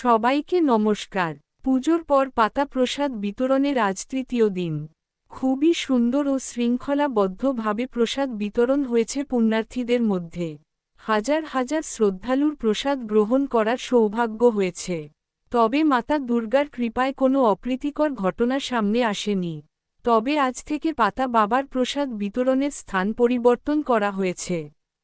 সবাইকে নমস্কার। পুজোর পর পাতা প্রসাদ বিতরণের আজ তৃতীয় দিন। খুবই সুন্দর ও শৃঙ্খলাবদ্ধভাবে প্রসাদ বিতরণ হয়েছে পুণ্যার্থীদের মধ্যে। হাজার হাজার শ্রদ্ধালুর প্রসাদ গ্রহণ করার সৌভাগ্য হয়েছে। তবে মাতা দুর্গার কৃপায় কোনো অপ্রীতিকর ঘটনা সামনে আসেনি। তবে আজ থেকে পাতা বাবার প্রসাদ বিতরণের স্থান পরিবর্তন করা হয়েছে।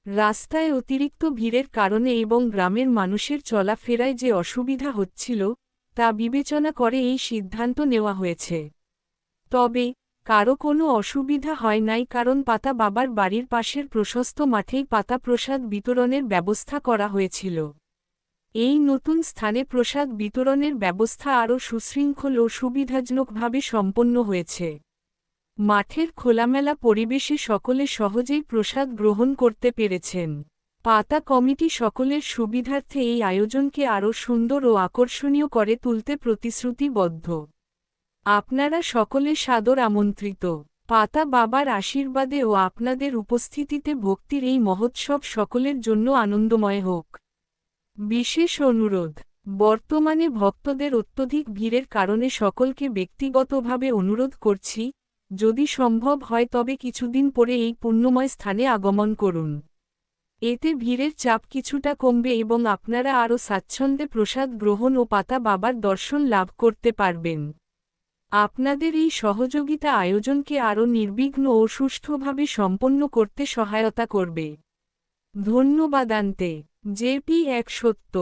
রাস্তায় অতিরিক্ত ভিড়ের কারণে এবং গ্রামের মানুষের চলাফেরায় যে অসুবিধা হচ্ছিল, তা বিবেচনা করে এই সিদ্ধান্ত নেওয়া হয়েছে। তবে, কারও কোনো অসুবিধা হয় নাই কারণ পাতা বাবার বাড়ির পাশের প্রশস্ত মাঠেই পাতা প্রসাদ বিতরণের ব্যবস্থা করা হয়েছিল। এই নতুন স্থানে প্রসাদ বিতরণের ব্যবস্থা আরও সুশৃঙ্খল ও সুবিধাজনকভাবে সম্পন্ন হয়েছে। মাঠের খোলামেলা পরিবেশে সকলে সহজেই প্রসাদ গ্রহণ করতে পেরেছেন। পাতা কমিটি সকলের সুবিধার্থে এই আয়োজনকে আরও সুন্দর ও আকর্ষণীয় করে তুলতে প্রতিশ্রুতিবদ্ধ। আপনারা সকলে সাদর আমন্ত্রিত। পাতা বাবার আশীর্বাদে ও আপনাদের উপস্থিতিতে ভক্তির এই মহোৎসব সকলের জন্য আনন্দময় হোক। বিশেষ অনুরোধ, বর্তমানে ভক্তদের অত্যধিক ভিড়ের কারণে সকলকে ব্যক্তিগতভাবে অনুরোধ করছি যদি সম্ভব হয় তবে কিছুদিন পরে এই পুণ্যময় স্থানে আগমন করুন। এতে ভিড়ের চাপ কিছুটা কমবে এবং আপনারা আরও স্বাচ্ছন্দ্যে প্রসাদ গ্রহণ ও পাতা বাবার দর্শন লাভ করতে পারবেন। আপনাদের এই সহযোগিতা আয়োজনকে আরও নির্বিঘ্ন ও সুষ্ঠুভাবে সম্পন্ন করতে সহায়তা করবে। ধন্যবাদান্তে। জেপি এক সত্য।